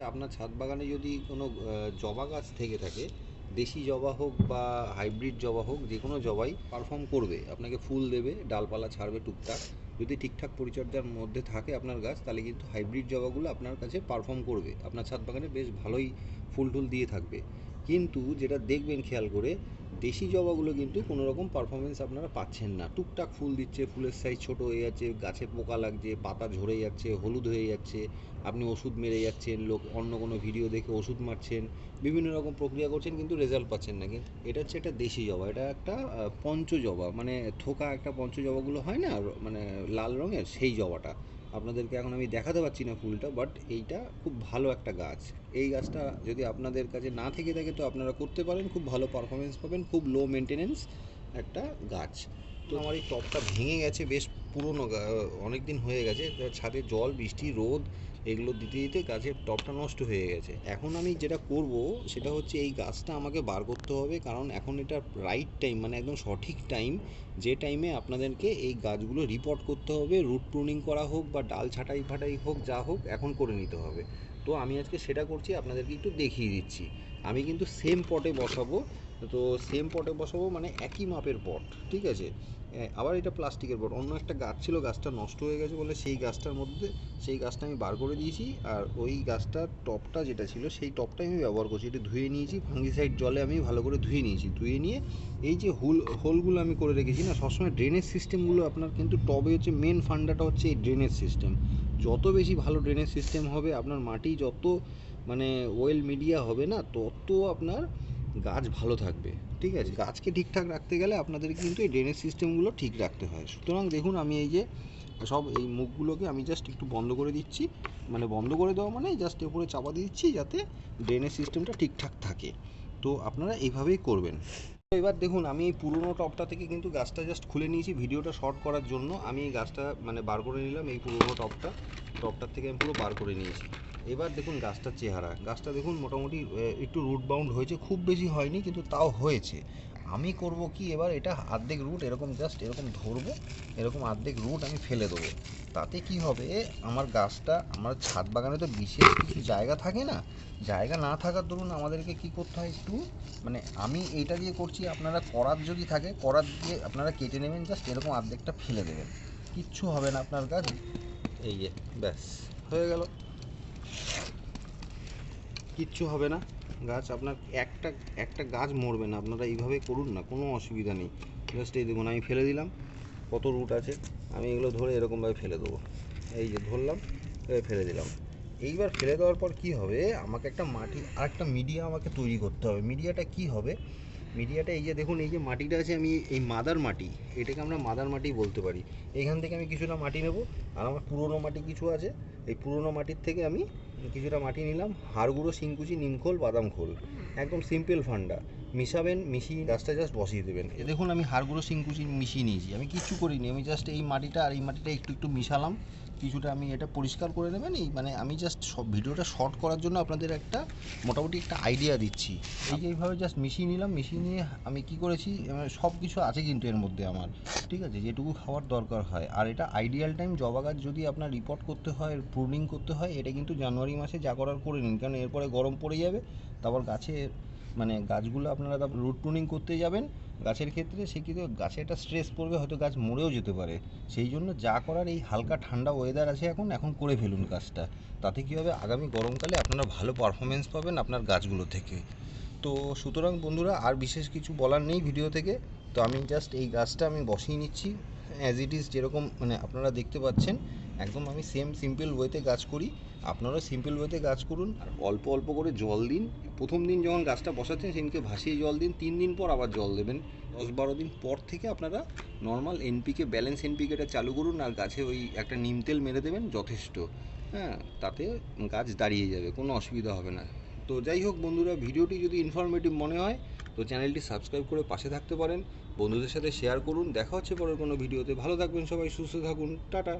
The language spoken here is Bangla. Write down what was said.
আপনার ছাদ বাগানে যদি কোনো জবা গাছ থেকে থাকে, দেশি জবা হোক বা হাইব্রিড জবা হোক, যে কোনো জবাই পারফর্ম করবে, আপনাকে ফুল দেবে, ডালপালা ছাড়বে টুকটাক, যদি ঠিকঠাক পরিচর্যার মধ্যে থাকে আপনার গাছ, তাহলে কিন্তু হাইব্রিড জবাগুলো আপনার কাছে পারফর্ম করবে। আপনার ছাদ বাগানে বেশ ভালোই ফুল টুল দিয়ে থাকবে। কিন্তু যেটা দেখবেন খেয়াল করে দেশি জবাগুলো কিন্তু কোনো রকম পারফরমেন্স আপনারা পাচ্ছেন না। টুকটাক ফুল দিচ্ছে, ফুলের সাইজ ছোট হয়ে যাচ্ছে, গাছে পোকা লাগছে, পাতা ঝরে যাচ্ছে, হলুদ হয়ে যাচ্ছে, আপনি ওষুধ মেরে যাচ্ছেন, লোক অন্য কোনো ভিডিও দেখে ওষুধ মারছেন, বিভিন্ন রকম প্রক্রিয়া করছেন কিন্তু রেজাল্ট পাচ্ছেন না। কিন্তু এটা হচ্ছে একটা দেশি জবা, এটা একটা পঞ্চ জবা মানে থোকা একটা পঞ্চ জবাগুলো হয় না মানে লাল রঙের সেই জবাটা। আপনাদেরকে এখন আমি দেখাতে পারছি না ফুলটা বাট এইটা খুব ভালো একটা গাছ। এই গাছটা যদি আপনাদের কাছে না থেকে থাকে, তো আপনারা করতে পারেন, খুব ভালো পারফরমেন্স পাবেন, খুব লো মেনটেনেন্স একটা গাছ। তো আমার এই টবটা ভেঙে গেছে, বেশ পুরনো অনেক দিন হয়ে গেছে, ছাদে জল, বৃষ্টি, রোদ এগুলো দিতে দিতে গাছের টবটা নষ্ট হয়ে গেছে। এখন আমি যেটা করব, সেটা হচ্ছে এই গাছটা আমাকে বার করতে হবে, কারণ এখন এটা রাইট টাইম মানে একদম সঠিক টাইম যে টাইমে আপনাদেরকে এই গাছগুলো রিপোর্ট করতে হবে রুট প্রুনিং করা হোক বা ডাল ছাঁটাই ফাটাই হোক, যা হোক, এখন করে নিতে হবে। তো আমি আজকে সেটা করছি, আপনাদেরকে একটু দেখিয়ে দিচ্ছি। আমি কিন্তু সেম পটে বসাবো তো সেম পটে বসাবো মানে একই মাপের পট ঠিক আছে? আবার এটা প্লাস্টিকের পট অন্য একটা গাছ ছিল, গাছটা নষ্ট হয়ে গেছে বলে সেই গাছটার মধ্যে, সেই গাছটা আমি বার করে দিয়েছি, আর ওই গাছটার টপটা যেটা ছিল, সেই টপটাই আমি ব্যবহার করছি। এটা ধুয়ে নিয়েছি ফাঙ্গিসাইড জলে আমি ভালো করে ধুয়ে নিয়েছি। ধুয়ে নিয়ে এই যে হোল হোলগুলো আমি করে রেখেছি না, সবসময় ড্রেনেজ সিস্টেমগুলো আপনার কিন্তু টবে হচ্ছে মেন ফান্ডাটা হচ্ছে এই ড্রেনেজ সিস্টেম যত বেশি ভালো ড্রেনেজ সিস্টেম হবে, আপনার মাটি যত মানে ওয়েল মিডিয়া হবে না, তত আপনার গাছ ভালো থাকবে। ঠিক আছে? গাছকে ঠিকঠাক রাখতে গেলে আপনাদের কিন্তু এই ড্রেনেজ সিস্টেমগুলো ঠিক রাখতে হয়। সুতরাং দেখুন, আমি এই যে সব এই মুখগুলোকে আমি জাস্ট একটু বন্ধ করে দিচ্ছি। মানে বন্ধ করে দেওয়া মানে জাস্ট উপরে চাপা দিচ্ছি যাতে ড্রেনেজ সিস্টেমটা ঠিকঠাক থাকে। তো আপনারা এইভাবেই করবেন। তো এবার দেখুন, আমি এই পুরনো টপটা থেকে কিন্তু গাছটা জাস্ট খুলে নিয়েছি। ভিডিওটা শর্ট করার জন্য আমি এই গাছটা মানে বার করে নিলাম এই পুরনো টপটা। টপটার থেকে আমি পুরো বার করে নিয়েছি। এবার দেখুন গাছটার চেহারা। গাছটা দেখুন মোটামুটি একটু রুট বাউন্ড হয়েছে, খুব বেশি হয়নি, কিন্তু তাও হয়েছে। আমি করব কি, এবার এটা অর্ধেক রুট এরকম জাস্ট এরকম ধরবো, এরকম অর্ধেক রুট আমি ফেলে দেবো। তাতে কি হবে, আমার গাছটা, আমার ছাদ বাগানে তো বিশেষ কিছু জায়গা থাকে না। জায়গা না থাকার দরুন আমাদেরকে কি করতে হয় একটু মানে আমি এইটা দিয়ে করছি, আপনারা করাত যদি থাকে, করাত দিয়ে আপনারা কেটে নেবেন জাস্ট এরকম অর্ধেকটা ফেলে দেবেন। কিচ্ছু হবে না আপনার গাছ এই যে, ব্যাস, হয়ে গেল। কিচ্ছু হবে না। গাছ আপনার একটা একটা গাছ মরবে না। আপনারা এইভাবে করুন না, কোনো অসুবিধা নেই। জাস্ট এই দেখুন, আমি ফেলে দিলাম। কত রুট আছে? আমি এগুলো ধরে এরকমভাবে ফেলে দেবো। এই যে ধরলাম ফেলে দিলাম। এইবার ফেলে দেওয়ার পর কি হবে? আমাকে একটা মাটি আর একটা মিডিয়া আমাকে তৈরি করতে হবে। মিডিয়াটা কি হবে? মিডিয়াটা এই যে দেখুন, এই যে মাটিটা আছে, আমি এই মাদার মাটি, এটাকে আমরা মাদার মাটি বলতে পারি। এইখান থেকে আমি কিছুটা মাটি নেব, আর আমার পুরনো মাটি কিছু আছে। এই পুরনো মাটির থেকে আমি কিছুটা মাটি নিলাম। হাড় গুঁড়ো শিংকুচি, নিমখোল, বাদাম খোল। একদম সিম্পল ফান্ডা। মিশাবেন, মিশিয়ে গাছটা জাস্ট বসিয়ে দেবেন। এ দেখুন, আমি হাড় গুঁড়ো শিংকুচি মিশিয়ে নিয়েছি। আমি কিচ্ছু করিনি, আমি জাস্ট এই মাটিটা আর এই মাটিটা একটু একটু মিশালাম। কিছুটা আমি এটা পরিষ্কার করে নেবেন। এই মানে আমি জাস্ট সব ভিডিওটা শর্ট করার জন্য আপনাদের একটা মোটামুটি একটা আইডিয়া দিচ্ছি। এই যে এইভাবে জাস্ট মিশিয়ে নিলাম, মিশিয়ে নিয়ে আমি কি করেছি সব কিছু আছে কিন্তু এর মধ্যে আমার। ঠিক আছে? যেটুকু খাওয়ার দরকার হয়। আর এটা আইডিয়াল টাইম জবা গাছ যদি আপনার রিপোর্ট করতে হয় প্রুনিং করতে হয়, এটা কিন্তু জানুয়ারি মাসে যা করার করে নিন। কারণ এরপরে গরম পড়ে যাবে, তারপর গাছে মানে গাছগুলো আপনারা রুট প্রুনিং করতে যাবেন, গাছের ক্ষেত্রে সে কিন্তু গাছে একটা স্ট্রেস পড়বে, হয়তো গাছ মরেও যেতে পারে। সেই জন্য যা করার এই হালকা ঠান্ডা ওয়েদার আছে এখন এখন করে ফেলুন কাজটা তাতে কী হবে? আগামী গরমকালে আপনারা ভালো পারফরমেন্স পাবেন আপনার গাছগুলো থেকে। তো সুতরাং বন্ধুরা, আর বিশেষ কিছু বলার নেই ভিডিও থেকে। তো আমি জাস্ট এই গাছটা আমি বসিয়ে নিচ্ছি। অ্যাজ ইট ইজ যেরকম মানে আপনারা দেখতে পাচ্ছেন একদম আমি সেম সিম্পল ওয়েতে গাছ করি। আপনারাও সিম্পল ওয়েতে গাছ করুন। আর অল্প অল্প করে জল দিন। প্রথম দিন যখন গাছটা বসাচ্ছেন, সেদিনকে ভাসিয়ে জল দিন। তিন দিন পর আবার জল দেবেন। দশ বারো দিন পর থেকে আপনারা নর্মাল এনপিকে ব্যালেন্স এনপিকেটা চালু করুন আর গাছে ওই একটা নিম তেল মেরে দেবেন, যথেষ্ট। হ্যাঁ তাতে গাছ দাঁড়িয়ে যাবে, কোনো অসুবিধা হবে না। তো যাই হোক বন্ধুরা, ভিডিওটি যদি ইনফরমেটিভ মনে হয়, তো চ্যানেলটি সাবস্ক্রাইব করে পাশে থাকতে পারেন। বন্ধুদের সাথে শেয়ার করুন। দেখা হচ্ছে পরের কোনো ভিডিওতে। ভালো থাকবেন সবাই, সুস্থ থাকুন। টাটা।